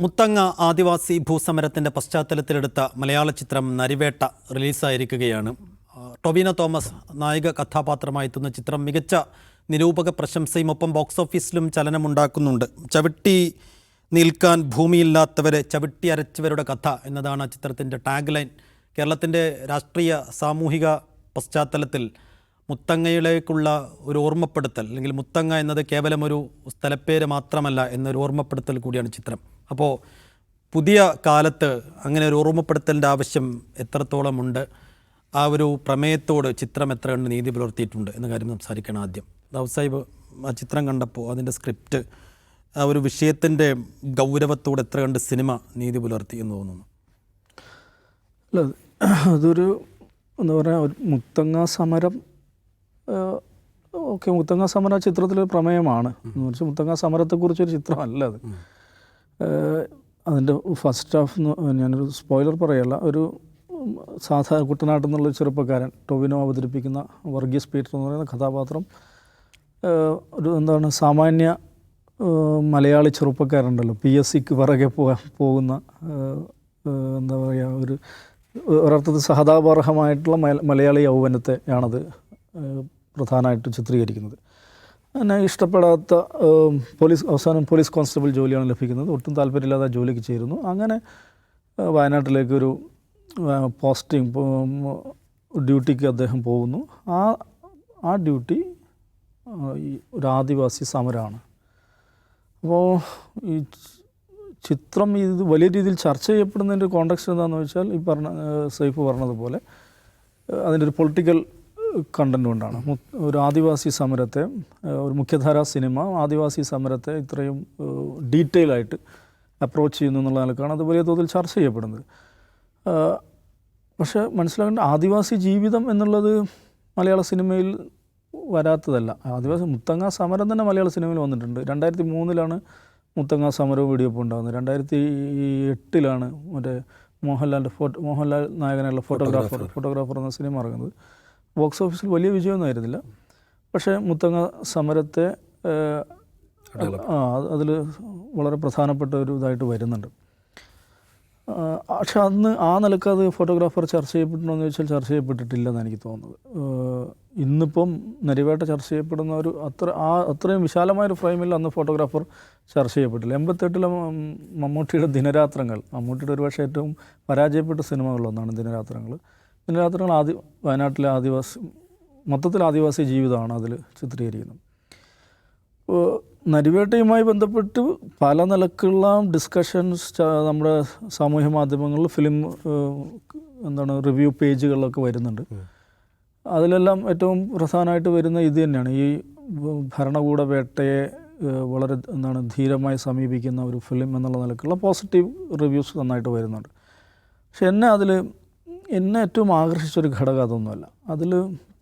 മുത്തങ്ങ ആദിവാസി ഭൂസമരത്തിന്റെ പശ്ചാത്തലത്തിലെടുത്ത മലയാള ചിത്രം നരിവേട്ട റിലീസായിരിക്കുകയാണ്. ടൊവിന തോമസ് നായിക കഥാപാത്രമായി എത്തുന്ന ചിത്രം മികച്ച നിരൂപക പ്രശംസയും ഒപ്പം ബോക്സ് ഓഫീസിലും ചലനമുണ്ടാക്കുന്നുണ്ട്. ചവിട്ടി നിൽക്കാൻ ഭൂമിയില്ലാത്തവരെ ചവിട്ടി അരച്ചവരുടെ കഥ എന്നതാണ് ആ ചിത്രത്തിന്റെ ടാഗ് ലൈൻ കേരളത്തിന്റെ രാഷ്ട്രീയ സാമൂഹിക പശ്ചാത്തലത്തിൽ മുത്തങ്ങയിലേക്കുള്ള ഒരു ഓർമ്മപ്പെടുത്തൽ അല്ലെങ്കിൽ മുത്തങ്ങ എന്നത് കേവലം ഒരു സ്ഥലപ്പേര് മാത്രമല്ല എന്നൊരു ഓർമ്മപ്പെടുത്തൽ കൂടിയാണ് ചിത്രം. അപ്പോൾ പുതിയ കാലത്ത് അങ്ങനെ ഒരു ഓർമ്മപ്പെടുത്തലിന്റെ ആവശ്യം എത്രത്തോളം ഉണ്ട്? ആ ഒരു പ്രമേയത്തോട് ചിത്രം എത്ര കണ്ട് നീതി പുലർത്തിയിട്ടുണ്ട് എന്ന കാര്യം സംസാരിക്കണം ആദ്യം. ദാവ് സാഹിബ് ആ ചിത്രം കണ്ടപ്പോൾ അതിന്റെ സ്ക്രിപ്റ്റ് ആ ഒരു വിഷയത്തിന്റെ ഗൗരവത്തോട് എത്ര കണ്ട് സിനിമ നീതി പുലർത്തി എന്ന് തോന്നുന്നു? അല്ല അതൊരു എന്താ പറയുക ഒരു മുത്തങ്ങ സമരം ഓക്കെ മുത്തങ്ങ സമര ചിത്രത്തിലൊരു പ്രമേയമാണ് എന്ന് വെച്ചാൽ മുത്തങ്ങ സമരത്തെക്കുറിച്ചൊരു ചിത്രമല്ല അത്. അതിന്റെ ഫസ്റ്റ് ഹാഫ് ഞാനൊരു സ്പോയിലർ പറയല്ല ഒരു സാധാരണ കുട്ടനാട്ടിൽ നിന്നുള്ള ചെറുപ്പക്കാരൻ ടൊവിനോ അവതരിപ്പിക്കുന്ന വർഗീസ് പീറ്റർ എന്ന് പറയുന്ന കഥാപാത്രം. ഒരു എന്താണ് സാമാന്യ മലയാളി ചെറുപ്പക്കാരുണ്ടല്ലോ പി എസ് സിക്ക് പിറകെ പോകാൻ പോകുന്ന എന്താ പറയുക ഒരു ഒരർത്ഥത്തിൽ സഹതാപർഹമായിട്ടുള്ള മല- മലയാളി യൗവനത്തെ ആണത്. ഏഹ് പ്രധാനമായിട്ടും ചിത്രീകരിക്കുന്നത്. എന്നെ ഇഷ്ടപ്പെടാത്ത പോലീസ് അവസാനം പോലീസ് കോൺസ്റ്റബിൾ ജോലിയാണ് ലഭിക്കുന്നത്. ഒട്ടും താല്പര്യമില്ലാതെ ജോലിക്ക് ചേരുന്നു. അങ്ങനെ വയനാട്ടിലേക്ക് വയനാട്ടിലേക്കൊരു പോസ്റ്റിംഗ് ഡ്യൂട്ടിക്ക് അദ്ദേഹം പോകുന്നു. ആ ആ ഡ്യൂട്ടി ഒരു ആദിവാസി സമരമാണ് അപ്പോൾ ഈ ചിത്രം ഇത് വലിയ രീതിയിൽ ചർച്ച ചെയ്യപ്പെടുന്നതിന്റെ കോണ്ടക്സ്റ്റ് എന്താണെന്ന് വെച്ചാൽ ഈ പറഞ്ഞ സൈഫ് പറഞ്ഞതുപോലെ അതിന്റെ ഒരു പൊളിറ്റിക്കൽ കണ്ടന്റ് കൊണ്ടാണ്. ഒരു ആദിവാസി സമരത്തെ ഒരു മുഖ്യധാരാ സിനിമ ആദിവാസി സമരത്തെ ഇത്രയും ഡീറ്റെയിൽ ആയിട്ട് അപ്രോച്ച് ചെയ്യുന്നു എന്നുള്ള നിലക്കാണ് അത് വലിയ തോതിൽ ചർച്ച ചെയ്യപ്പെടുന്നത്. പക്ഷേ മനസ്സിലാക്കേണ്ട ആദിവാസി ജീവിതം എന്നുള്ളത് മലയാള സിനിമയിൽ വരാത്തതല്ല. ആദിവാസി മുത്തങ്ങ സമരം തന്നെ മലയാള സിനിമയിൽ വന്നിട്ടുണ്ട്. രണ്ടായിരത്തി മൂന്നിലാണ് മുത്തങ്ങ സമരവും വെടിവെപ്പും ഉണ്ടാകുന്നത്. രണ്ടായിരത്തി എട്ടിലാണ് മറ്റേ മോഹൻലാലിന്റെ ഫോട്ടോ മോഹൻലാൽ നായകനായുള്ള ഫോട്ടോഗ്രാഫർ ഫോട്ടോഗ്രാഫർ എന്ന സിനിമ ഇറങ്ങുന്നത്. ബോക്സ് ഓഫീസിൽ വലിയ വിജയമൊന്നും ആയിരുന്നില്ല പക്ഷേ മുത്തങ്ങ സമരത്തെ ആ അതിൽ വളരെ പ്രധാനപ്പെട്ട ഒരു ഇതായിട്ട് വരുന്നുണ്ട്. പക്ഷെ അന്ന് ആ നിലയ്ക്ക് അത് ഫോട്ടോഗ്രാഫർ ചർച്ച ചെയ്യപ്പെടണമെന്ന് ചോദിച്ചാൽ ചർച്ച ചെയ്യപ്പെട്ടിട്ടില്ലെന്ന് എനിക്ക് തോന്നുന്നത്. ഇന്നിപ്പം നരിവേട്ട ചർച്ച ചെയ്യപ്പെടുന്ന ഒരു അത്ര ആ അത്രയും വിശാലമായൊരു ഫ്രെയിമിൽ അന്ന് ഫോട്ടോഗ്രാഫർ ചർച്ച ചെയ്യപ്പെട്ടില്ല. എൺപത്തെട്ടിലെ മമ്മൂട്ടിയുടെ ദിനരാത്രങ്ങൾ മമ്മൂട്ടിയുടെ ഒരുപക്ഷെ ഏറ്റവും പരാജയപ്പെട്ട സിനിമകളിലൊന്നാണ് ദിനരാത്രങ്ങൾ ദിനരാത്രങ്ങൾ ആദി വയനാട്ടിലെ ആദിവാസി മൊത്തത്തിൽ ആദിവാസി ജീവിതമാണ് അതിൽ ചിത്രീകരിക്കുന്നത്. ഇപ്പോൾ നരിവേട്ടയുമായി ബന്ധപ്പെട്ട് പല നിലക്കുള്ള ഡിസ്കഷൻസ് നമ്മുടെ സാമൂഹ്യ മാധ്യമങ്ങളിൽ ഫിലിം എന്താണ് റിവ്യൂ പേജുകളിലൊക്കെ വരുന്നുണ്ട്. അതിലെല്ലാം ഏറ്റവും പ്രധാനമായിട്ട് വരുന്ന ഇത് തന്നെയാണ്. ഈ ഭരണകൂട വേട്ടയെ വളരെ എന്താണ് ധീരമായി സമീപിക്കുന്ന ഒരു ഫിലിം എന്നുള്ള നിലക്കുള്ള പോസിറ്റീവ് റിവ്യൂസ് നന്നായിട്ട് വരുന്നുണ്ട്. പക്ഷെ എന്നെ അതിൽ എന്നെ ഏറ്റവും ആകർഷിച്ചൊരു ഘടകം അതൊന്നുമല്ല. അതിൽ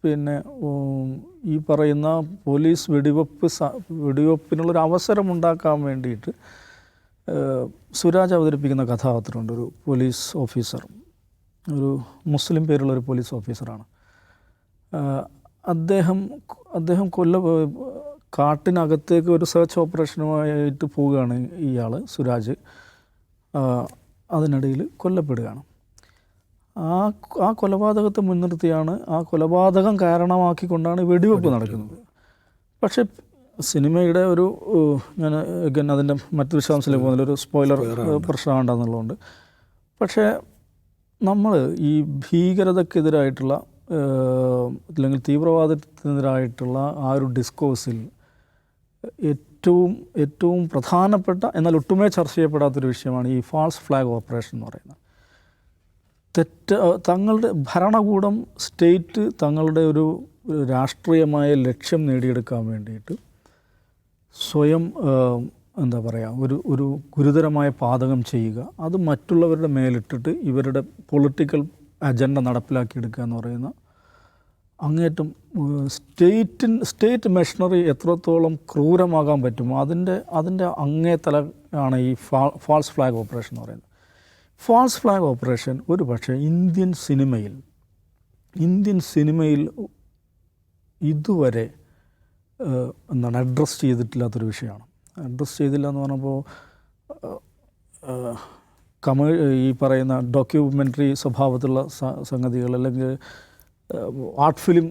പിന്നെ ഈ പറയുന്ന പോലീസ് വെടിവെപ്പ് വെടിവെപ്പിനുള്ളൊരു അവസരം ഉണ്ടാക്കാൻ വേണ്ടിയിട്ട് സുരാജ് അവതരിപ്പിക്കുന്ന കഥാപാത്രമുണ്ട് ഒരു പോലീസ് ഓഫീസർ. ഒരു മുസ്ലിം പേരുള്ള ഒരു പോലീസ് ഓഫീസറാണ്. അദ്ദേഹം അദ്ദേഹം കൊല്ല കാട്ടിനകത്തേക്ക് ഒരു സെർച്ച് ഓപ്പറേഷനുമായിട്ട് പോവുകയാണ് ഇയാൾ സുരാജ്. അതിനിടയിൽ കൊല്ലപ്പെടുകയാണ്. ആ ആ കൊലപാതകത്തെ മുൻനിർത്തിയാണ് ആ കൊലപാതകം കാരണമാക്കിക്കൊണ്ടാണ് വെടിവെപ്പ് നടക്കുന്നത്. പക്ഷേ സിനിമയുടെ ഒരു ഞാൻ again അതിന്റെ മറ്റു വിശദാംശത്തിലേക്ക് പോകുന്നില്ല ഒരു സ്പോയിലർ പ്രശ്നമുണ്ടെന്നുള്ളതുകൊണ്ട് പക്ഷേ നമ്മൾ ഈ ഭീകരതക്കെതിരായിട്ടുള്ള അല്ലെങ്കിൽ തീവ്രവാദത്തിനെതിരായിട്ടുള്ള ആ ഒരു ഡിസ്കോഴ്സിൽ ഏറ്റവും ഏറ്റവും പ്രധാനപ്പെട്ട എന്നാൽ ഒട്ടുമേ ചർച്ച ചെയ്യപ്പെടാത്തൊരു വിഷയമാണ് ഈ ഫാൾസ് ഫ്ലാഗ് ഓപ്പറേഷൻ എന്ന് പറയുന്നത്. തെറ്റ് തങ്ങളുടെ ഭരണകൂടം സ്റ്റേറ്റ് തങ്ങളുടെ ഒരു രാഷ്ട്രീയമായ ലക്ഷ്യം നേടിയെടുക്കാൻ വേണ്ടിയിട്ട് സ്വയം എന്താ പറയുക ഒരു ഒരു ഗുരുതരമായ പാതകം ചെയ്യുക. അത് മറ്റുള്ളവരുടെ മേലിട്ടിട്ട് ഇവരുടെ പൊളിറ്റിക്കൽ അജണ്ട നടപ്പിലാക്കിയെടുക്കുക എന്ന് പറയുന്ന അങ്ങേറ്റം സ്റ്റേറ്റിൻ സ്റ്റേറ്റ് മെഷീനറി എത്രത്തോളം ക്രൂരമാകാൻ പറ്റുമോ അതിന്റെ അതിന്റെ അങ്ങേ തല ആണ് ഈ ഫാൾ ഫാൾസ് ഫ്ലാഗ് ഓപ്പറേഷൻ എന്ന് പറയുന്നത്. ഫാൾസ് ഫ്ലാഗ് ഓപ്പറേഷൻ ഒരു പക്ഷേ ഇന്ത്യൻ സിനിമയിൽ ഇന്ത്യൻ സിനിമയിൽ ഇതുവരെ എന്താണ് അഡ്രസ്സ് ചെയ്തിട്ടില്ലാത്തൊരു വിഷയമാണ്. അഡ്രസ്സ് ചെയ്തില്ല എന്ന് പറഞ്ഞപ്പോൾ കമ ഈ പറയുന്ന ഡോക്യുമെന്ററി സ്വഭാവത്തിലുള്ള സംഗതികൾ അല്ലെങ്കിൽ ആർട്ട് ഫിലിം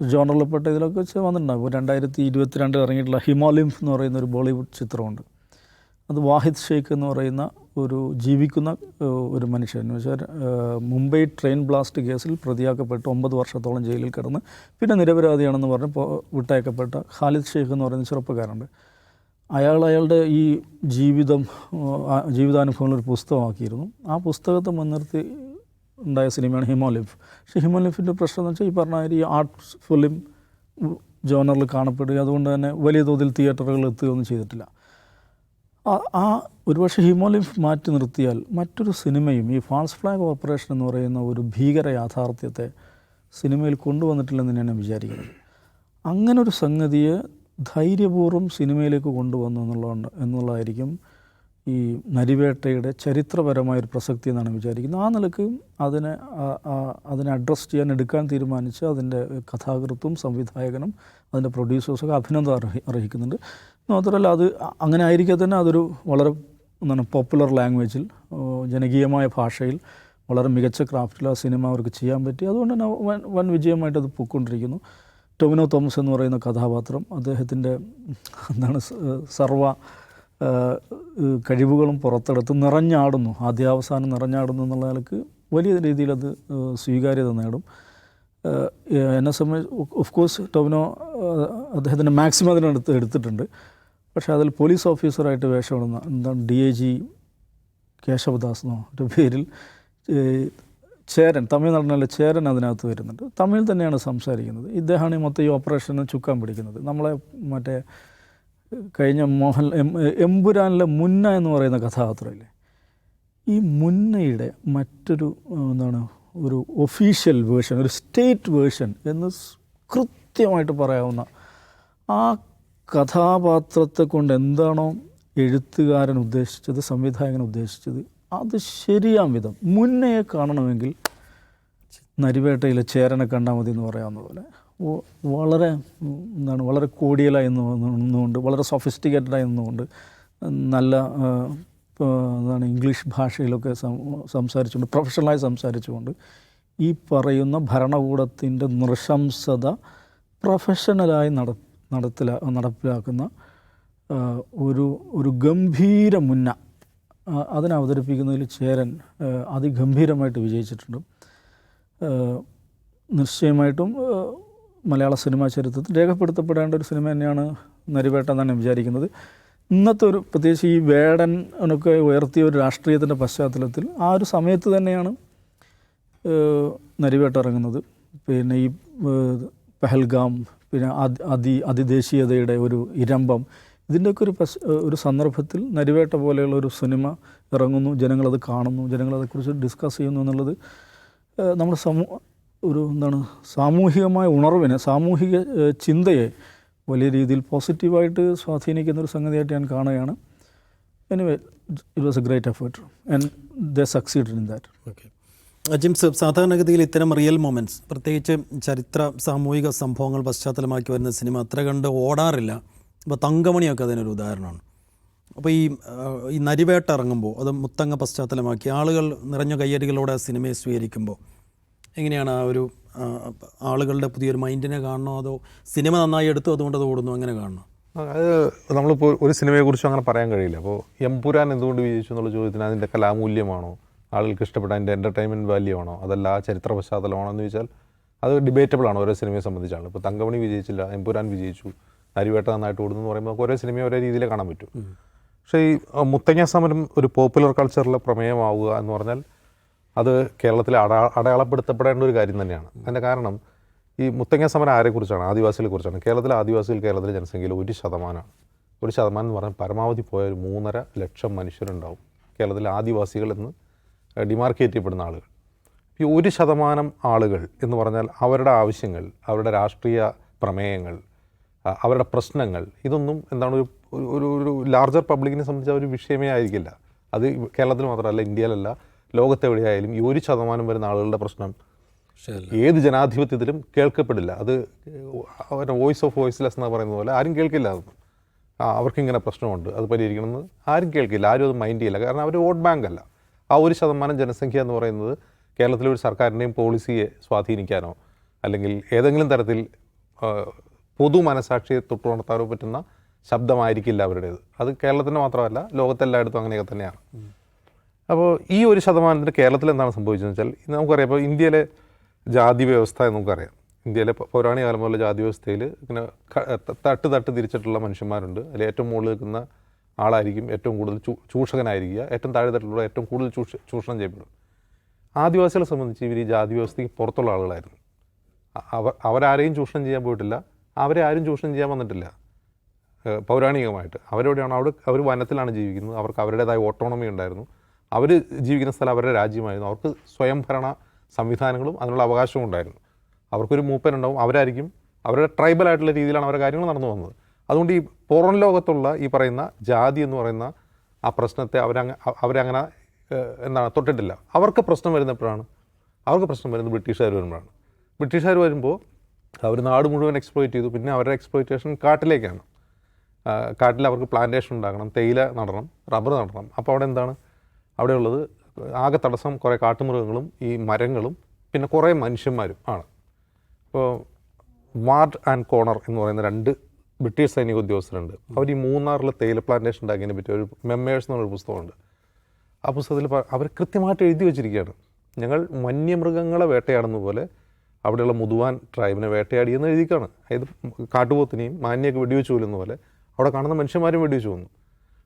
ജോണറിൽപ്പെട്ട ഇതിലൊക്കെ വെച്ച് വന്നിട്ടുണ്ടാകും രണ്ടായിരത്തി ഇരുപത്തിരണ്ടിൽ ഇറങ്ങിയിട്ടുള്ള ഹിമാലിംഫ് എന്ന് പറയുന്ന ഒരു ബോളിവുഡ് ചിത്രമുണ്ട്. അത് വാഹിദ് ഷെയ്ഖ് എന്ന് പറയുന്ന ഒരു ജീവിക്കുന്ന ഒരു മനുഷ്യൻ. എന്ന് വെച്ചാൽ മുംബൈ ട്രെയിൻ ബ്ലാസ്റ്റ് കേസിൽ പ്രതിയാക്കപ്പെട്ട് ഒമ്പത് വർഷത്തോളം ജയിലിൽ കിടന്ന് പിന്നെ നിരപരാധിയാണെന്ന് പറഞ്ഞ് വിട്ടയക്കപ്പെട്ട ഖാലിദ് ഷെയ്ഖ് എന്ന് പറയുന്ന ചെറുപ്പക്കാരുണ്ട് അയാൾ അയാളുടെ ഈ ജീവിതം ജീവിതാനുഭവങ്ങൾ ഒരു പുസ്തകമാക്കിയിരുന്നു. ആ പുസ്തകത്തെ മുൻനിർത്തി ഉണ്ടായ സിനിമയാണ് ഹിമോലിഫ് പക്ഷേ ഹിമോലിഫിന്റെ പ്രശ്നം എന്ന് വെച്ചാൽ ഈ പറഞ്ഞ ഈ ആർട്ട് ഫിലിം ജോണറിൽ കാണപ്പെടുക. അതുകൊണ്ട് തന്നെ വലിയ തോതിൽ തിയേറ്ററുകൾ എത്തുകയൊന്നും ചെയ്തിട്ടില്ല. ആ- ഒരുപക്ഷെ ഹിമോലിഫ് മാറ്റി നിർത്തിയാൽ മറ്റൊരു സിനിമയും ഈ ഫാൾസ് ഫ്ലാഗ് ഓപ്പറേഷൻ എന്ന് പറയുന്ന ഒരു ഭീകര യാഥാർത്ഥ്യത്തെ സിനിമയിൽ കൊണ്ടുവന്നിട്ടില്ലെന്ന് തന്നെയാണ് വിചാരിക്കുന്നത്. അങ്ങനെ ഒരു സംഗതിയെ ധൈര്യപൂർവം സിനിമയിലേക്ക് കൊണ്ടുവന്നു എന്നുള്ളതുകൊണ്ട് എന്നുള്ളതായിരിക്കും ഈ നരിവേട്ടയുടെ ചരിത്രപരമായൊരു പ്രസക്തി എന്നാണ് വിചാരിക്കുന്നത്. ആ നിലയ്ക്ക് അതിനെ അതിനെ അഡ്രസ്സ് ചെയ്യാൻ എടുക്കാൻ തീരുമാനിച്ച് അതിന്റെ കഥാകൃത്തും സംവിധായകനും അതിന്റെ പ്രൊഡ്യൂസേഴ്സൊക്കെ അഭിനന്ദനം അർഹി അർഹിക്കുന്നുണ്ട്. മാത്രമല്ല അത് അങ്ങനെ ആയിരിക്കെ തന്നെ അതൊരു വളരെ എന്താണ് പോപ്പുലർ ലാംഗ്വേജിൽ ജനകീയമായ ഭാഷയിൽ വളരെ മികച്ച ക്രാഫ്റ്റിൽ ആ സിനിമ അവർക്ക് ചെയ്യാൻ പറ്റി. അതുകൊണ്ട് തന്നെ വൻ വൻ വിജയമായിട്ട് അത് പൊയ്ക്കൊണ്ടിരിക്കുന്നു. ടൊമിനോ തോമസ് എന്ന് പറയുന്ന കഥാപാത്രം അദ്ദേഹത്തിന്റെ എന്താണ് സർവ കഴിവുകളും പുറത്തെടുത്ത് നിറഞ്ഞാടുന്നു. ആദ്യാവസാനം നിറഞ്ഞാടുന്നു എന്നുള്ള നിലയ്ക്ക് വലിയ രീതിയിൽ അത് സ്വീകാര്യത നേടും. എന്നെ സംബന്ധിച്ച് ഓഫ് കോഴ്സ് ടൊവിനോ അദ്ദേഹത്തിന്റെ മാക്സിമം അതിനെടുത്ത് എടുത്തിട്ടുണ്ട്. പക്ഷേ അതിൽ പോലീസ് ഓഫീസറായിട്ട് വേഷമിടുന്ന എന്താണ് ഡി ഐ ജി കേശവദാസ് എന്നോ ഒരു പേരിൽ ചേരൻ തമിഴ് നടനല്ല ചേരൻ അതിനകത്ത് വരുന്നുണ്ട്. തമിഴിൽ തന്നെയാണ് സംസാരിക്കുന്നത്. ഇദ്ദേഹമാണ് ഈ മൊത്തം ഈ ഓപ്പറേഷന് ചുക്കാൻ പിടിക്കുന്നത്. നമ്മളെ മറ്റേ കഴിഞ്ഞ മോഹൻ എമ്പുരാനിലെ മുന്ന എന്ന് പറയുന്ന കഥാപാത്രമില്ലേ? ഈ മുന്നയുടെ മറ്റൊരു എന്താണ് ഒരു ഒഫീഷ്യൽ വേർഷൻ ഒരു സ്റ്റേറ്റ് വേർഷൻ എന്ന് കൃത്യമായിട്ട് പറയാവുന്ന ആ കഥാപാത്രത്തെ കൊണ്ട് എന്താണോ എഴുത്തുകാരൻ ഉദ്ദേശിച്ചത് സംവിധായകൻ ഉദ്ദേശിച്ചത് അത് ശരിയാം വിധം. മുന്നയെ കാണണമെങ്കിൽ നരിവേട്ടയിലെ ചേരനെ കണ്ടാൽ മതി എന്ന് പറയാവുന്ന പോലെ. വളരെ എന്താണ് വളരെ കോടിയലായി നിന്നുകൊണ്ട് വളരെ സൊഫിസ്റ്റിക്കേറ്റഡായി നിന്നുകൊണ്ട് നല്ല എന്താണ് ഇംഗ്ലീഷ് ഭാഷയിലൊക്കെ സംസാരിച്ചുകൊണ്ട് പ്രൊഫഷണലായി സംസാരിച്ചുകൊണ്ട് ഈ പറയുന്ന ഭരണകൂടത്തിന്റെ നൃശംസത പ്രൊഫഷണലായി നട നടത്തില നടപ്പിലാക്കുന്ന ഒരു ഒരു ഗംഭീര മുന്ന അതിനെ അവതരിപ്പിക്കുന്നതിൽ ചേരൻ അതിഗംഭീരമായിട്ട് വിജയിച്ചിട്ടുണ്ട്. നിശ്ചയമായിട്ടും മലയാള സിനിമാ ചരിത്രത്തിൽ രേഖപ്പെടുത്തപ്പെടേണ്ട ഒരു സിനിമ തന്നെയാണ് നരിവേട്ട എന്നാണ് ഞാൻ വിചാരിക്കുന്നത്. ഇന്നത്തെ ഒരു പ്രത്യേകിച്ച് ഈ വേടനൊക്കെ ഉയർത്തിയ ഒരു രാഷ്ട്രീയത്തിന്റെ പശ്ചാത്തലത്തിൽ ആ ഒരു സമയത്ത് തന്നെയാണ് നരിവേട്ട ഇറങ്ങുന്നത്. പിന്നെ ഈ പെഹൽഗാം പിന്നെ അതി അതി അതിദേശീയതയുടെ ഒരു ഇരമ്പം ഇതിന്റെയൊക്കെ ഒരു ഒരു സന്ദർഭത്തിൽ നരിവേട്ട പോലെയുള്ള ഒരു സിനിമ ഇറങ്ങുന്നു. ജനങ്ങളത് കാണുന്നു. ജനങ്ങളതെക്കുറിച്ച് ഡിസ്കസ് ചെയ്യുന്നു എന്നുള്ളത് നമ്മുടെ സമൂ ഒരു എന്താണ് സാമൂഹികമായ ഉണർവിനെ സാമൂഹിക ചിന്തയെ വലിയ രീതിയിൽ പോസിറ്റീവായിട്ട് സ്വാധീനിക്കുന്ന ഒരു സംഗതിയായിട്ട് ഞാൻ കാണുകയാണ്. Anyway it was a great effort and the succeed in that okay Jims സാധാരണഗതിയിൽ ഇത്തരം റിയൽ മൊമെന്റ്സ് പ്രത്യേകിച്ച് ചരിത്ര സാമൂഹിക സംഭവങ്ങൾ പശ്ചാത്തലമാക്കി വരുന്ന സിനിമ അത്ര കണ്ട് ഓടാറില്ല. ഇപ്പോൾ തങ്കമണിയൊക്കെ അതിനൊരു ഉദാഹരണമാണ്. അപ്പോൾ ഈ ഈ നരിവേട്ട ഇറങ്ങുമ്പോൾ അത് മുത്തങ്ങ പശ്ചാത്തലമാക്കി ആളുകൾ നിറഞ്ഞ കയ്യടികളോടെ സിനിമയെ സ്വീകരിക്കുമ്പോൾ എങ്ങനെയാണ് ആ ഒരു ആളുകളുടെ പുതിയൊരു മൈൻഡിനെ കാണണോ? അതോ സിനിമ നന്നായി എടുത്തു? അതുകൊണ്ട് അത് ഓടുന്നു? അങ്ങനെ കാണണോ? അത് നമ്മളിപ്പോൾ ഒരു സിനിമയെക്കുറിച്ചും അങ്ങനെ പറയാൻ കഴിയില്ല. അപ്പോൾ എംപുരാൻ എന്തുകൊണ്ട് വിജയിച്ചു എന്നുള്ള ചോദ്യത്തിന് അതിന്റെ കലാമൂല്യമാണോ? ആളുകൾക്ക് ഇഷ്ടപ്പെട്ട അതിന്റെ എന്റർടൈൻമെന്റ് വാല്യൂ ആണോ? അതല്ല ആ ചരിത്ര പശ്ചാത്തലമാണോ എന്ന് ചോദിച്ചാൽ അത് ഡിബേറ്റബിൾ ആണ് ഓരോ സിനിമയെ സംബന്ധിച്ചാണ്. ഇപ്പോൾ തങ്കമണി വിജയിച്ചില്ല എംപുരാൻ വിജയിച്ചു നരിവേട്ട നന്നായിട്ട് ഓടുന്നു എന്ന് പറയുമ്പോൾ നമുക്ക് ഓരോ സിനിമയെ ഒരേ രീതിയിൽ കാണാൻ പറ്റും. പക്ഷേ ഈ മുത്തങ്ങ സമരം ഒരു പോപ്പുലർ കൾച്ചറിലെ പ്രമേയമാവുക എന്ന് പറഞ്ഞാൽ അത് കേരളത്തിൽ അട അടയാളപ്പെടുത്തപ്പെടേണ്ട ഒരു കാര്യം തന്നെയാണ്. അതിന്റെ കാരണം ഈ മുത്തങ്ങ സമരം ആരെക്കുറിച്ചാണ്? ആദിവാസികളെ കുറിച്ചാണ്. കേരളത്തിലെ ആദിവാസികൾ കേരളത്തിലെ ജനസംഖ്യയിൽ ഒരു ശതമാനമാണ്. ഒരു ശതമാനം എന്ന് പറഞ്ഞാൽ പരമാവധി പോയ ഒരു മൂന്നര ലക്ഷം മനുഷ്യരുണ്ടാവും കേരളത്തിലെ ആദിവാസികൾ എന്ന് ഡിമാർക്കേറ്റ് ചെയ്യപ്പെടുന്ന ആളുകൾ. ഈ ഒരു ശതമാനം ആളുകൾ എന്ന് പറഞ്ഞാൽ അവരുടെ ആവശ്യങ്ങൾ അവരുടെ രാഷ്ട്രീയ പ്രമേയങ്ങൾ അവരുടെ പ്രശ്നങ്ങൾ ഇതൊന്നും എന്താണ് ഒരു ഒരു- ലാർജർ പബ്ലിക്കിനെ സംബന്ധിച്ച ഒരു വിഷയമേ ആയിരിക്കില്ല. അത് കേരളത്തിൽ മാത്രമല്ല ഇന്ത്യയിലല്ല ലോകത്തെവിടെയായാലും ഈ ഒരു ശതമാനം വരുന്ന ആളുകളുടെ പ്രശ്നം ഏത് ജനാധിപത്യത്തിലും കേൾക്കപ്പെടില്ല. അത് അവരുടെ വോയിസ് ഓഫ് വോയിസ്ലെസ് എന്ന് പറയുന്ന പോലെ ആരും കേൾക്കില്ല അതൊന്നും ആ അവർക്കിങ്ങനെ പ്രശ്നമുണ്ട്. അത് പരിഹരിക്കണമെന്ന് ആരും കേൾക്കില്ല. ആരും അത് മൈൻഡ് ചെയ്യില്ല. കാരണം അവർ വോട്ട് ബാങ്ക് അല്ല. ആ ഒരു ശതമാനം ജനസംഖ്യ എന്ന് പറയുന്നത് കേരളത്തിലെ ഒരു സർക്കാരിന്റെയും പോളിസിയെ സ്വാധീനിക്കാനോ അല്ലെങ്കിൽ ഏതെങ്കിലും തരത്തിൽ പൊതു മനസാക്ഷിയെ തൊട്ടുണർത്താനോ പറ്റുന്ന ശബ്ദമായിരിക്കില്ല അവരുടേത്. അത് കേരളത്തിന് മാത്രമല്ല ലോകത്തെല്ലായിടത്തും അങ്ങനെയൊക്കെ തന്നെയാണ്. അപ്പോൾ ഈ ഒരു ശതമാനത്തിന് കേരളത്തിൽ എന്താണ് സംഭവിച്ചതെന്ന് വെച്ചാൽ നമുക്കറിയാം. ഇപ്പോൾ ഇന്ത്യയിലെ ജാതി വ്യവസ്ഥ എന്ന് നമുക്കറിയാം. ഇന്ത്യയിലെ പൗരാണിക കാലം മുതലുള്ള ജാതി വ്യവസ്ഥയിൽ ഇങ്ങനെ തട്ട് തട്ട് തിരിച്ചിട്ടുള്ള മനുഷ്യന്മാരുണ്ട്. അതിൽ ഏറ്റവും മുകളിൽ നിൽക്കുന്ന ആളായിരിക്കും ഏറ്റവും കൂടുതൽ ചൂഷകനായിരിക്കുക. ഏറ്റവും താഴെ തട്ടിലുള്ള ഏറ്റവും കൂടുതൽ ചൂഷ ചൂഷണം ചെയ്യപ്പെടും. ആദിവാസികളെ സംബന്ധിച്ച് ഇവർ ഈ ജാതി വ്യവസ്ഥയ്ക്ക് പുറത്തുള്ള ആളുകളായിരുന്നു. അവർ അവരാരെയും ചൂഷണം ചെയ്യാൻ പോയിട്ടില്ല. അവരെ ആരും ചൂഷണം ചെയ്യാൻ വന്നിട്ടില്ല. പൗരാണികമായിട്ട്. അവരെവിടെയാണ് അവിടെ അവർ വനത്തിലാണ് ജീവിക്കുന്നത്. അവർക്ക് അവരുടേതായ ഓട്ടോണമി ഉണ്ടായിരുന്നു. അവർ ജീവിക്കുന്ന സ്ഥലം അവരുടെ രാജ്യമായിരുന്നു. അവർക്ക് സ്വയംഭരണ സംവിധാനങ്ങളും അതിനുള്ള അവകാശവും ഉണ്ടായിരുന്നു. അവർക്കൊരു മൂപ്പനുണ്ടാവും അവരായിരിക്കും അവരുടെ ട്രൈബൽ ആയിട്ടുള്ള രീതിയിലാണ് അവരുടെ കാര്യങ്ങൾ നടന്നു വന്നത് അതുകൊണ്ട് ഈ പുറം ലോകത്തുള്ള ഈ പറയുന്ന ജാതി എന്ന് പറയുന്ന ആ പ്രശ്നത്തെ അവരങ്ങ അവരങ്ങനെ എന്താണ് തൊട്ടിട്ടില്ല. അവർക്ക് പ്രശ്നം വരുന്നപ്പോഴാണ് അവർക്ക് പ്രശ്നം വരുന്നത് ബ്രിട്ടീഷുകാർ വരുമ്പോഴാണ്. ബ്രിട്ടീഷുകാർ വരുമ്പോൾ അവർ നാട് മുഴുവൻ എക്സ്പ്ലോയിറ്റ് ചെയ്തു. പിന്നെ അവരുടെ എക്സ്പ്ലോയിറ്റേഷൻ കാട്ടിലേക്കാണ്. കാട്ടിൽ അവർക്ക് പ്ലാന്റേഷൻ ഉണ്ടാക്കണം തേയില നടണം റബ്ബർ നടണം. അപ്പോൾ അവിടെ എന്താണ്? അവിടെയുള്ളത് ആകെ തടസ്സം കുറേ കാട്ടുമൃഗങ്ങളും ഈ മരങ്ങളും പിന്നെ കുറേ മനുഷ്യന്മാരും ആണ്. ഇപ്പോൾ വാർഡ് ആൻഡ് കോണർ എന്ന് പറയുന്ന രണ്ട് ബ്രിട്ടീഷ് സൈനിക ഉദ്യോഗസ്ഥരുണ്ട്. അവർ ഈ മൂന്നാറിൽ തേയില പ്ലാന്റേഷൻ ഉണ്ടാക്കിയതിനെ പറ്റി ഒരു മെമ്മേഴ്സ് എന്നൊരു പുസ്തകമുണ്ട്. ആ പുസ്തകത്തിൽ അവർ കൃത്യമായിട്ട് എഴുതി വെച്ചിരിക്കുകയാണ്. ഞങ്ങൾ വന്യമൃഗങ്ങളെ വേട്ടയാടുന്ന പോലെ അവിടെയുള്ള മുതുവാൻ ട്രൈബിനെ വേട്ടയാടിയെന്ന് എഴുതിക്കാണ് അതായത് കാട്ടുപോത്തിനെയും മാന്യൊക്കെ വെടിവെച്ച് പോലെ അവിടെ കാണുന്ന മനുഷ്യന്മാരും വെടിവെച്ച് കൊന്നു.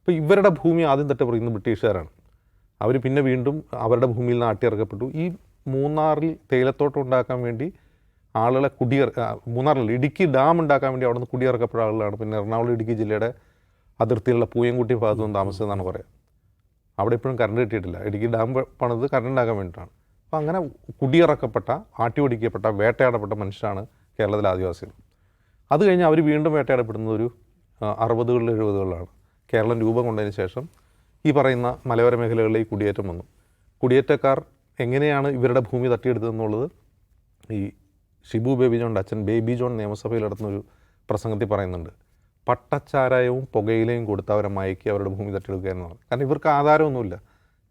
അപ്പോൾ ഇവരുടെ ഭൂമി ആദ്യം തൊട്ട് പറയുന്നത് ബ്രിട്ടീഷുകാരാണ്. അവർ പിന്നെ വീണ്ടും അവരുടെ ഭൂമിയിൽ നിന്ന് ആട്ടിയിറക്കപ്പെട്ടു. ഈ മൂന്നാറിൽ തേയിലത്തോട്ടം ഉണ്ടാക്കാൻ വേണ്ടി ആളുകളെ കുടിയിറ ആ, മൂന്നാറിൽ ഇടുക്കി ഡാം ഉണ്ടാക്കാൻ വേണ്ടി അവിടെ നിന്ന് കുടിയിറക്കപ്പെട്ട ആളുകളാണ്. പിന്നെ എറണാകുളം ഇടുക്കി ജില്ലയുടെ അതിർത്തിയിലുള്ള പൂയംകുട്ടി ഭാഗത്തു നിന്ന് താമസിച്ചതെന്നാണ് പറയുക അവിടെ ഇപ്പോഴും കറണ്ട് കിട്ടിയിട്ടില്ല. ഇടുക്കി ഡാം പണിത് കറണ്ട് ഉണ്ടാക്കാൻ വേണ്ടിയിട്ടാണ്. അപ്പോൾ അങ്ങനെ കുടിയിറക്കപ്പെട്ട ആട്ടി വേട്ടയാടപ്പെട്ട മനുഷ്യരാണ് കേരളത്തിലെ ആദിവാസികൾ. അത് കഴിഞ്ഞ് അവർ വീണ്ടും വേട്ടയാടപ്പെടുന്നത് ഒരു അറുപതുകളിലും എഴുപതുകളിലാണ്. കേരളം രൂപം കൊണ്ടതിന് ശേഷം ഈ പറയുന്ന മലയോര മേഖലകളിൽ കുടിയേറ്റം വന്നു. കുടിയേറ്റക്കാർ എങ്ങനെയാണ് ഇവരുടെ ഭൂമി തട്ടിയെടുത്തതെന്നുള്ളത് ഈ ഷിബു ബേബി ജോണിന്റെ അച്ഛൻ ബേബി ജോൺ നിയമസഭയിൽ നടത്തുന്നൊരു പ്രസംഗത്തിൽ പറയുന്നുണ്ട്. പട്ടച്ചാരായവും പുകയിലയും കൊടുത്ത് അവരെ മയക്കി അവരുടെ ഭൂമി തട്ടിയെടുക്കുക എന്നതാണ് കാരണം ഇവർക്ക് ആധാരമൊന്നുമില്ല.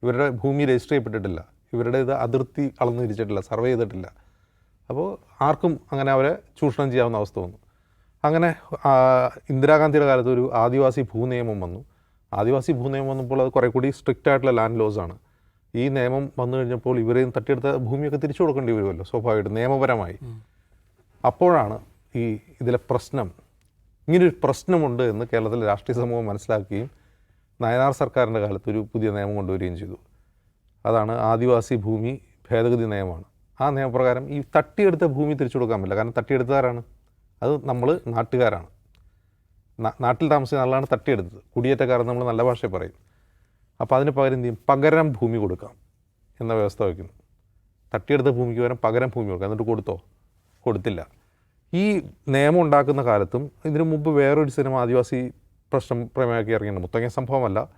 ഇവരുടെ ഭൂമി രജിസ്റ്റർ ചെയ്യപ്പെട്ടിട്ടില്ല. ഇവരുടെ ഇത് അതിർത്തി അളന്നു തിരിച്ചിട്ടില്ല. സർവേ ചെയ്തിട്ടില്ല. അപ്പോൾ ആർക്കും അങ്ങനെ അവരെ ചൂഷണം ചെയ്യാവുന്ന അവസ്ഥ വന്നു. അങ്ങനെ ഇന്ദിരാഗാന്ധിയുടെ കാലത്ത് ഒരു ആദിവാസി ഭൂനിയമം വന്നു. ആദിവാസി ഭൂനിയമം വന്നപ്പോൾ അത് കുറേ കൂടി സ്ട്രിക്റ്റ് ആയിട്ടുള്ള ലാൻഡ് ലോസ് ആണ്. ഈ നിയമം വന്നു കഴിഞ്ഞപ്പോൾ ഇവരെയും തട്ടിയെടുത്ത ഭൂമിയൊക്കെ തിരിച്ചു കൊടുക്കേണ്ടി വരുമല്ലോ സ്വാഭാവികമായിട്ട് നിയമപരമായി. അപ്പോഴാണ് ഈ ഇതിലെ പ്രശ്നം ഇങ്ങനൊരു പ്രശ്നമുണ്ട് എന്ന് കേരളത്തിലെ രാഷ്ട്രീയ സമൂഹം മനസ്സിലാക്കുകയും നയനാർ സർക്കാരിന്റെ കാലത്ത് ഒരു പുതിയ നിയമം കൊണ്ടുവരികയും ചെയ്തു. അതാണ് ആദിവാസി ഭൂമി ഭേദഗതി നിയമമാണ്. ആ നിയമപ്രകാരം ഈ തട്ടിയെടുത്ത ഭൂമി തിരിച്ചു കൊടുക്കാൻ പറ്റില്ല. കാരണം തട്ടിയെടുത്തതാരാണ് അത് നമ്മൾ നാട്ടുകാരാണ്. നാട്ടിൽ താമസിക്കുന്ന ആളാണ് തട്ടിയെടുത്തത്. കുടിയേറ്റക്കാരൻ നമ്മൾ നല്ല ഭാഷയിൽ പറയും. അപ്പോൾ അതിന് പകരം എന്ത് ചെയ്യും? പകരം ഭൂമി കൊടുക്കാം എന്ന വ്യവസ്ഥ വയ്ക്കുന്നു. തട്ടിയെടുത്ത ഭൂമിക്ക് പകരം പകരം ഭൂമി കൊടുക്കാം. എന്നിട്ട് കൊടുത്തോ? കൊടുത്തില്ല. ഈ നിയമം ഉണ്ടാക്കുന്ന കാലത്തും ഇതിനു മുമ്പ് വേറൊരു സിനിമ ആദിവാസി പ്രശ്നം പ്രമേയമാക്കി ഇറങ്ങിയിട്ടുണ്ട്. മുത്തങ്ങ സംഭവമല്ല.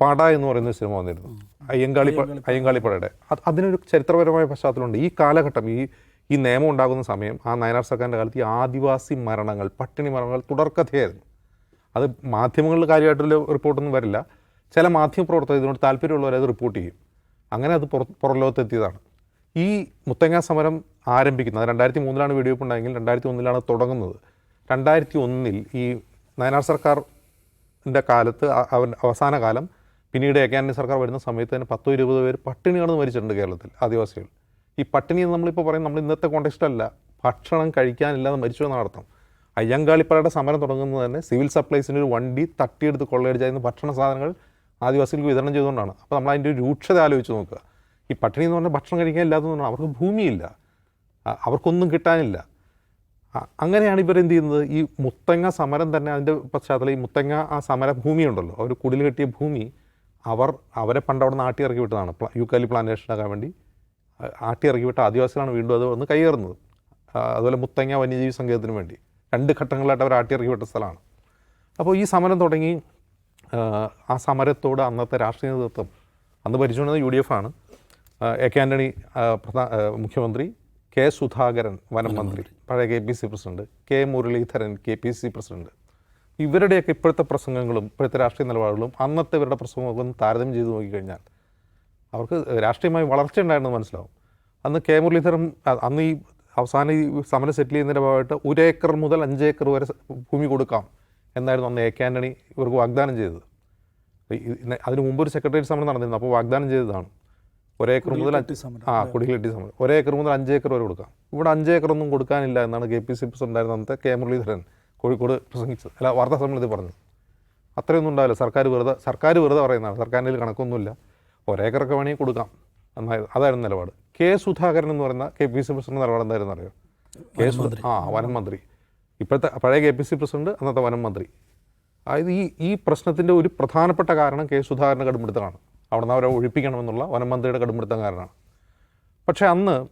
പാട എന്ന് പറയുന്ന സിനിമ വന്നിരുന്നു. അയ്യങ്കാളി അയ്യങ്കാളി അയ്യങ്കാളിപ്പടയുടെ. അത് അതിനൊരു ചരിത്രപരമായ പശ്ചാത്തലമുണ്ട്. ഈ കാലഘട്ടം ഈ ഈ നിയമം ഉണ്ടാകുന്ന സമയം ആ നയനാർ സർക്കാരിന്റെ കാലത്ത് ഈ ആദിവാസി മരണങ്ങൾ പട്ടിണി മരണങ്ങൾ തുടർക്കഥയായിരുന്നു. അത് മാധ്യമങ്ങളിൽ കാര്യമായിട്ടുള്ള റിപ്പോർട്ടൊന്നും വരില്ല. ചില മാധ്യമ പ്രവർത്തകർ ഇതിനോട് താല്പര്യമുള്ളവർ അത് റിപ്പോർട്ട് ചെയ്യും. അങ്ങനെ അത് പുറ പുറലോകത്തെത്തിയതാണ്. ഈ മുത്തങ്ങ സമരം ആരംഭിക്കുന്നത് രണ്ടായിരത്തി മൂന്നിലാണ് വെടിവെപ്പ് ഉണ്ടായെങ്കിൽ രണ്ടായിരത്തി ഒന്നിലാണ് തുടങ്ങുന്നത്. രണ്ടായിരത്തി ഒന്നിൽ ഈ നയനാർ സർക്കാരിന്റെ കാലത്ത് അവൻ അവസാന കാലം പിന്നീട് എ കെ സർക്കാർ വരുന്ന സമയത്ത് തന്നെ പത്തോ ഇരുപതോ പേര് പട്ടിണി മരിച്ചിട്ടുണ്ട് കേരളത്തിൽ ആദിവാസികൾ. ഈ പട്ടിണി എന്ന് നമ്മളിപ്പോൾ പറയും നമ്മൾ ഇന്നത്തെ കോണ്ടക്സ്റ്റല്ല ഭക്ഷണം കഴിക്കാനില്ലാതെ മരിച്ചു എന്നാണ് അർത്ഥം അയ്യങ്കാളിപ്പടയുടെ സമരം തുടങ്ങുന്നത് തന്നെ സിവിൽ സപ്ലൈസിന്റെ ഒരു വണ്ടി തട്ടിയെടുത്ത് കൊള്ളയടിച്ചായിരുന്നു ഭക്ഷണ സാധനങ്ങൾ ആദിവാസികൾക്ക് വിതരണം ചെയ്തുകൊണ്ടാണ്. അപ്പോൾ നമ്മൾ അതിന്റെ ഒരു രൂക്ഷത ആലോചിച്ച് നോക്കുക. ഈ പട്ടിണി എന്ന് പറഞ്ഞാൽ ഭക്ഷണം കഴിക്കാൻ ഇല്ലാത്തതുകൊണ്ടാണ് അവർക്ക് ഭൂമിയില്ല. അവർക്കൊന്നും കിട്ടാനില്ല. അങ്ങനെയാണ് ഇവർ എന്ത് ചെയ്യുന്നത്? ഈ മുത്തങ്ങ സമരം തന്നെ അതിന്റെ പശ്ചാത്തലം ഈ മുത്തങ്ങ ആ സമര ഭൂമിയുണ്ടല്ലോ അവർ കുടിൽ കെട്ടിയ ഭൂമി അവർ അവരെ പണ്ട് അവിടെ നിന്ന് ആട്ടി ഇറക്കി വിട്ടതാണ്. യൂക്കാലി പ്ലാന്റേഷൻ ആക്കാൻ വേണ്ടി. ആട്ടി ഇറക്കി വിട്ട ആദിവാസികളാണ് വീണ്ടും അത് വന്ന് കൈയേറുന്നത്. അതുപോലെ മുത്തങ്ങ വന്യജീവി സങ്കേതത്തിന് വേണ്ടി. രണ്ട് ഘട്ടങ്ങളായിട്ട് അവർ ആട്ടി ഇറക്കി വിട്ട സ്ഥലമാണ്. അപ്പോൾ ഈ സമരം തുടങ്ങി ആ, സമരത്തോട് അന്നത്തെ രാഷ്ട്രീയ നേതൃത്വം അന്ന് ഭരിച്ചുകൊണ്ടിരുന്നത് യു ഡി എഫ് ആണ് എ കെ ആന്റണി പ്രധാ മുഖ്യമന്ത്രി കെ സുധാകരൻ വനം മന്ത്രി പഴയ K P C president K Muraleedharan K P C president. ഇവരുടെയൊക്കെ ഇപ്പോഴത്തെ പ്രസംഗങ്ങളും ഇപ്പോഴത്തെ രാഷ്ട്രീയ നിലപാടുകളും അന്നത്തെ ഇവരുടെ പ്രസംഗങ്ങളും താരതമ്യം ചെയ്ത് നോക്കിക്കഴിഞ്ഞാൽ അവർക്ക് രാഷ്ട്രീയമായി വളർച്ച ഉണ്ടായിരുന്നത് മനസ്സിലാവും. അന്ന് കെ മുരളീധരൻ അന്ന് ഈ അവസാനം ഈ സമരം സെറ്റിൽ ചെയ്യുന്നതിന്റെ ഭാഗമായിട്ട് ഒരു ഏക്കർ മുതൽ അഞ്ച് ഏക്കർ വരെ ഭൂമി കൊടുക്കാം എന്നായിരുന്നു അന്ന് എ കെ ആന്റണി ഇവർക്ക് വാഗ്ദാനം ചെയ്തത്. അതിന് മുമ്പ് ഒരു സെക്രട്ടേറിയറ്റ് സമരം നടന്നിരുന്നു അപ്പോൾ വാഗ്ദാനം ചെയ്തതാണ്. ഒരേക്കർ മുതൽ ആ കുടിയിലെട്ടി സമരം. ഒരേക്കർ മുതൽ അഞ്ച് ഏക്കർ വരെ കൊടുക്കാം. ഇവിടെ അഞ്ച് ഏക്കർ ഒന്നും കൊടുക്കാനില്ല എന്നാണ് കെ പി സി പ്രസിഡന്റ് ഉണ്ടായിരുന്ന അന്നത്തെ കെ മുരളീധരൻ കോഴിക്കോട് പ്രസംഗിച്ചത്. അല്ല വാർത്താ സമ്മേളനത്തിൽ പറഞ്ഞത്. അത്രയൊന്നും ഉണ്ടാവില്ല. സർക്കാർ വെറുതെ സർക്കാർ വെറുതെ പറയുന്നതാണ്. സർക്കാരിന്റെ കണക്കൊന്നുമില്ല. ഒരേക്കറൊക്കെ വേണമെങ്കിൽ കൊടുക്കാം. എന്നായിരുന്നു അതായിരുന്നു നിലപാട്. കെ സുധാകരൻ എന്ന് പറയുന്ന കെ പി സി പ്രസിഡന്റ് നിലപാട് എന്തായിരുന്നു അറിയോ? കെ ആ വനം മന്ത്രി. ഇപ്പോഴത്തെ പഴയ കെ പി സി പ്രസിഡന്റ് അന്നത്തെ വനം മന്ത്രി. അതായത് ഈ ഈ പ്രശ്നത്തിന്റെ ഒരു പ്രധാനപ്പെട്ട കാരണം കെ സുധാകരന്റെ കടുംപിടുത്തമാണ്. അവിടെ നിന്ന് അവരെ ഒഴിപ്പിക്കണമെന്നുള്ള വനം മന്ത്രിയുടെ കടുംപിടുത്തം കാരണമാണ്. പക്ഷേ അന്ന്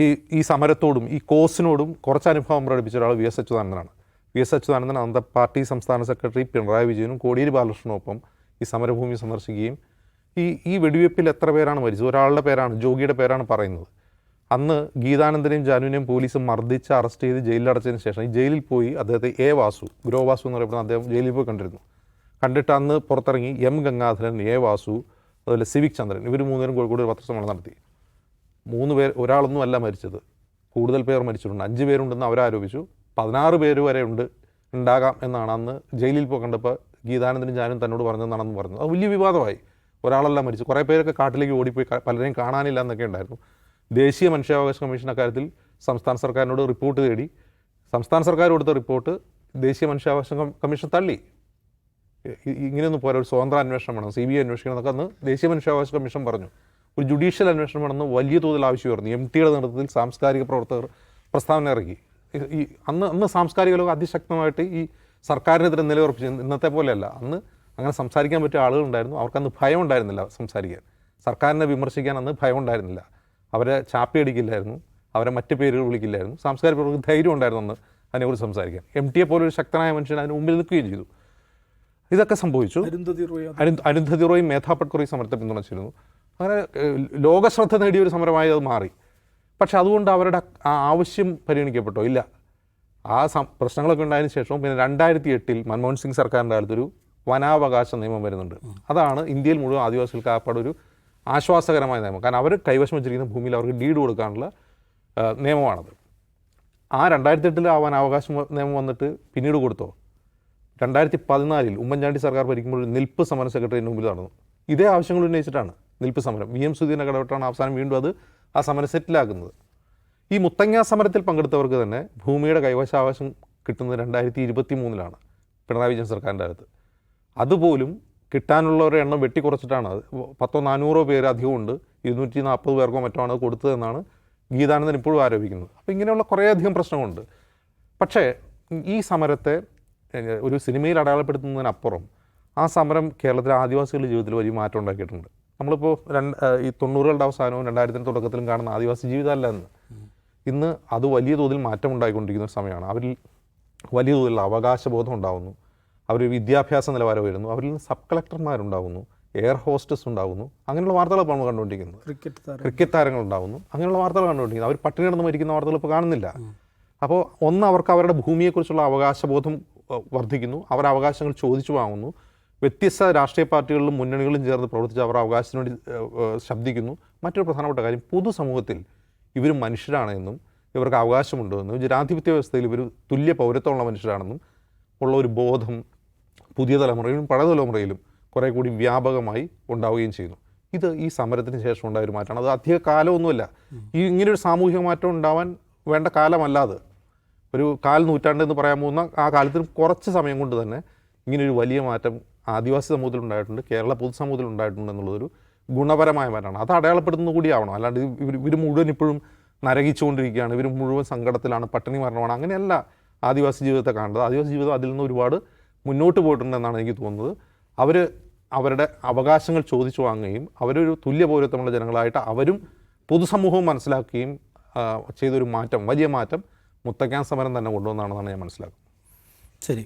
ഈ ഈ സമരത്തോടും ഈ കോസിനോടും കുറച്ച് അനുഭവം പ്രകടിപ്പിച്ച ഒരാൾ വി എസ് അച്യുതാനന്ദനാണ്. വി എസ് അച്യുതാനന്ദൻ അന്നത്തെ പാർട്ടി സംസ്ഥാന സെക്രട്ടറി പിണറായി വിജയനും കോടിയേരി ബാലകൃഷ്ണനൊപ്പം ഈ സമരഭൂമി സന്ദർശിക്കുകയും ഈ ഈ വെടിവെപ്പിൽ എത്ര പേരാണ് മരിച്ചത്? ഒരാളുടെ പേരാണ് ജോഗിയുടെ പേരാണ് പറയുന്നത്. അന്ന് ഗീതാനന്ദനെയും ജാനുവിനെയും പോലീസ് മർദ്ദിച്ച് അറസ്റ്റ് ചെയ്ത് ജയിലിലടച്ചതിന് ശേഷം ഈ ജയിലിൽ പോയി അദ്ദേഹത്തെ എ വാസു ഗ്രോ വാസു എന്ന് പറയപ്പെടുന്ന അദ്ദേഹം ജയിലിൽ പോയി കണ്ടിരുന്നു. കണ്ടിട്ട് അന്ന് പുറത്തിറങ്ങി എം ഗംഗാധരൻ എ വാസു അതുപോലെ സിവിക് ചന്ദ്രൻ ഇവർ മൂന്നുപേരും കോഴിക്കോട് ഒരു പത്രസമ്മേളനം നടത്തി. മൂന്ന് പേർ ഒരാളൊന്നും അല്ല മരിച്ചത്. കൂടുതൽ പേർ മരിച്ചിട്ടുണ്ട്. അഞ്ച് പേരുണ്ടെന്ന് അവരാരോപിച്ചു. പതിനാറ് പേര് വരെ ഉണ്ട് ഉണ്ടാകാം എന്നാണ് അന്ന് ജയിലിൽ പോയി കണ്ടപ്പോൾ ഗീതാനന്ദനും ഞാനും തന്നോട് പറഞ്ഞതെന്നാണെന്ന് പറഞ്ഞത് അത് വലിയ വിവാദമായി. ഒരാളല്ല മരിച്ചു കുറേ പേരൊക്കെ കാട്ടിലേക്ക് ഓടിപ്പോയി. പലരെയും കാണാനില്ല എന്നൊക്കെ ഉണ്ടായിരുന്നു. ദേശീയ മനുഷ്യാവകാശ കമ്മീഷൻ അക്കാര്യത്തിൽ സംസ്ഥാന സർക്കാരിനോട് റിപ്പോർട്ട് തേടി സംസ്ഥാന സർക്കാർ കൊടുത്ത റിപ്പോർട്ട് ദേശീയ മനുഷ്യാവകാശ കമ്മീഷൻ തള്ളി. ഇങ്ങനെയൊന്നും പോരാ. ഒരു സ്വതന്ത്ര അന്വേഷണം വേണം സി ബി ഐ അന്വേഷിക്കണം എന്നൊക്കെ അന്ന് ദേശീയ മനുഷ്യാവകാശ കമ്മീഷൻ പറഞ്ഞു. ഒരു ജുഡീഷ്യൽ അന്വേഷണം വേണമെന്ന് വലിയ തോതിൽ ആവശ്യമായിരുന്നു. എം ടിയുടെ നേതൃത്വത്തിൽ സാംസ്കാരിക പ്രവർത്തകർ പ്രസ്താവന ഇറക്കി ഈ അന്ന് അന്ന് സാംസ്കാരിക ലോകം അതിശക്തമായിട്ട് ഈ സർക്കാരിനെതിരെ നിലയുറപ്പിച്ചു. ഇന്നത്തെ പോലെയല്ല. അന്ന് അങ്ങനെ സംസാരിക്കാൻ പറ്റിയ ആളുകളുണ്ടായിരുന്നു. അവർക്കന്ന് ഭയം ഉണ്ടായിരുന്നില്ല സംസാരിക്കാൻ. സർക്കാരിനെ വിമർശിക്കാൻ അന്ന് ഭയം ഉണ്ടായിരുന്നില്ല. അവരെ ചാപ്പി അടിക്കില്ലായിരുന്നു അവരെ മറ്റ് പേരുകൾ വിളിക്കില്ലായിരുന്നു. സാംസ്കാരിക പ്രവർത്തകർക്ക് ധൈര്യം ഉണ്ടായിരുന്നു അന്ന് അതിനെക്കുറിച്ച് സംസാരിക്കാൻ. എം ടി പോലെ ഒരു ശക്തനായ മനുഷ്യൻ അതിന് മുമ്പിൽ നിൽക്കുകയും ചെയ്തു. ഇതൊക്കെ സംഭവിച്ചു. അരുന്ധതി റോയ് മേധാ സമരത്തെ പിന്തുണച്ചിരുന്നു അങ്ങനെ ലോകശ്രദ്ധ നേടിയ ഒരു സമരമായി അത് മാറി. പക്ഷെ അതുകൊണ്ട് അവരുടെ ആ ആവശ്യം പരിഗണിക്കപ്പെട്ടോ? ഇല്ല. ആ സം പ്രശ്നങ്ങളൊക്കെ ഉണ്ടായതിനു ശേഷവും പിന്നെ രണ്ടായിരത്തി എട്ടിൽ മൻമോഹൻ സിംഗ് സർക്കാരിന്റെ കാലത്തൊരു വനാവകാശ നിയമം വരുന്നുണ്ട്. അതാണ് ഇന്ത്യയിൽ മുഴുവൻ ആദിവാസികൾക്ക് ആപ്പാട് ഒരു ആശ്വാസകരമായ നിയമം. കാരണം അവർ കൈവശം വെച്ചിരിക്കുന്ന ഭൂമിയിൽ അവർക്ക് ഡീഡ് കൊടുക്കാനുള്ള നിയമമാണത്. ആ രണ്ടായിരത്തി എട്ടിൽ ആ വനാവകാശ നിയമം വന്നിട്ട് പിന്നീട് കൊടുത്തോ? രണ്ടായിരത്തി പതിനാലിൽ ഉമ്മൻചാണ്ടി സർക്കാർ ഭരിക്കുമ്പോൾ നിൽപ്പ് സമരം സെക്രട്ടറിയുടെ മുമ്പിൽ നടന്നു. ഇതേ ആവശ്യങ്ങൾ ഉന്നയിച്ചിട്ടാണ് നിൽപ്പ് സമരം. വി എം സുധീരനെ കടപെട്ടാണ് അവസാനം വീണ്ടും അത് ആ സമരം സെറ്റിലാക്കുന്നത്. ഈ മുത്തങ്ങ സമരത്തിൽ പങ്കെടുത്തവർക്ക് തന്നെ ഭൂമിയുടെ കൈവശാവകാശം കിട്ടുന്നത് രണ്ടായിരത്തി ഇരുപത്തി മൂന്നിലാണ് പിണറായി വിജയൻ സർക്കാരിന്റെ കാലത്ത് അതുപോലും കിട്ടാനുള്ളവരുടെ എണ്ണം വെട്ടിക്കുറച്ചിട്ടാണ്. അത് പത്തോ നാനൂറോ പേര് അധികമുണ്ട്. ഇരുന്നൂറ്റി നാൽപ്പത് പേർക്കോ മറ്റോ ആണ് കൊടുത്തതെന്നാണ് ഗീതാനന്ദൻ ഇപ്പോഴും ആരോപിക്കുന്നത്. അപ്പോൾ ഇങ്ങനെയുള്ള കുറേയധികം പ്രശ്നങ്ങളുണ്ട്. പക്ഷേ ഈ സമരത്തെ ഒരു സിനിമയിൽ അടയാളപ്പെടുത്തുന്നതിനപ്പുറം ആ സമരം കേരളത്തിലെ ആദിവാസികളുടെ ജീവിതത്തിൽ വലിയ മാറ്റം ഉണ്ടാക്കിയിട്ടുണ്ട്. നമ്മളിപ്പോൾ രണ്ട് ഈ തൊണ്ണൂറുകളുടെ അവസാനവും രണ്ടായിരത്തിന്റെ തുടക്കത്തിലും കാണുന്ന ആദിവാസി ജീവിതമല്ല എന്ന് ഇന്ന് അത് വലിയ തോതിൽ മാറ്റം ഉണ്ടായിക്കൊണ്ടിരിക്കുന്ന സമയമാണ്. അവരിൽ വലിയ തോതിലുള്ള അവകാശബോധം ഉണ്ടാകുന്നു അവർ വിദ്യാഭ്യാസ നിലവാരം ഉയരുന്നു. അവരിൽ നിന്ന് സബ് കളക്ടർമാരുണ്ടാകുന്നു എയർ ഹോസ്റ്റസ് ഉണ്ടാകുന്നു അങ്ങനെയുള്ള വാർത്തകളാണ് നമ്മൾ കണ്ടുകൊണ്ടിരിക്കുന്നത്. ക്രിക്കറ്റ് ക്രിക്കറ്റ് താരങ്ങൾ ഉണ്ടാകുന്നു അങ്ങനെയുള്ള വാർത്തകൾ കണ്ടുകൊണ്ടിരിക്കുന്നു അവർ പട്ടിണി കിടന്ന് മരിക്കുന്ന വാർത്തകൾ ഇപ്പോൾ കാണുന്നില്ല. അപ്പോൾ ഒന്ന് അവർക്ക് അവരുടെ ഭൂമിയെക്കുറിച്ചുള്ള അവകാശബോധം വർദ്ധിക്കുന്നു. അവർ അവകാശങ്ങൾ ചോദിച്ചു വാങ്ങുന്നു. വ്യത്യസ്ത രാഷ്ട്രീയ പാർട്ടികളിലും മുന്നണികളും ചേർന്ന് പ്രവർത്തിച്ച് അവർ അവകാശത്തിന് വേണ്ടി ശബ്ദിക്കുന്നു. മറ്റൊരു പ്രധാനപ്പെട്ട കാര്യം പൊതുസമൂഹത്തിൽ ഇവർ മനുഷ്യരാണ് എന്നും ഇവർക്ക് അവകാശമുണ്ട് എന്നും ജനാധിപത്യ വ്യവസ്ഥയിൽ ഇവർ തുല്യ പൗരത്വമുള്ള മനുഷ്യരാണെന്നും ഉള്ള ഒരു ബോധം പുതിയ തലമുറയിലും പഴയ തലമുറയിലും കുറേ കൂടി വ്യാപകമായി ഉണ്ടാവുകയും ചെയ്യുന്നു. ഇത് ഈ സമരത്തിന് ശേഷം ഉണ്ടായ ഒരു മാറ്റമാണ്. അത് അധിക കാലമൊന്നുമല്ല. ഈ ഇങ്ങനൊരു സാമൂഹിക മാറ്റം ഉണ്ടാവാൻ വേണ്ട കാലമല്ലാതെ ഒരു കാൽ നൂറ്റാണ്ട് എന്ന് പറയാൻ പോകുന്ന ആ കാലത്തിന് കുറച്ച് സമയം കൊണ്ട് തന്നെ ഇങ്ങനൊരു വലിയ മാറ്റം ആദിവാസി സമൂഹത്തിൽ ഉണ്ടായിട്ടുണ്ട്. കേരള പൊതുസമൂഹത്തിൽ ഉണ്ടായിട്ടുണ്ട് എന്നുള്ളതൊരു ഗുണപരമായ മാറ്റമാണ്. അത് അടയാളപ്പെടുത്തുന്നത് കൂടിയാവണം. അല്ലാണ്ട് ഇവർ ഇവർ മുഴുവൻ ഇപ്പോഴും നരകിച്ചുകൊണ്ടിരിക്കുകയാണ്. ഇവർ മുഴുവൻ സങ്കടത്തിലാണ് പട്ടിണി മരണമാണ്. അങ്ങനെയല്ല ആദിവാസി ജീവിതത്തെ കാണേണ്ടത് ആദിവാസി ജീവിതം അതിൽ നിന്ന് ഒരുപാട് മുന്നോട്ട് പോയിട്ടുണ്ടെന്നാണ് എനിക്ക് തോന്നുന്നത്. അവർ അവരുടെ അവകാശങ്ങൾ ചോദിച്ചു വാങ്ങുകയും അവരൊരു തുല്യ പൗരത്വമുള്ള ജനങ്ങളായിട്ട് അവരും പൊതുസമൂഹവും മനസ്സിലാക്കുകയും ചെയ്തൊരു മാറ്റം വലിയ മാറ്റം മുത്തക്കാൻ സമരം തന്നെ കൊണ്ടുവന്നാണെന്നാണ് ഞാൻ മനസ്സിലാക്കുന്നത്. ശരി.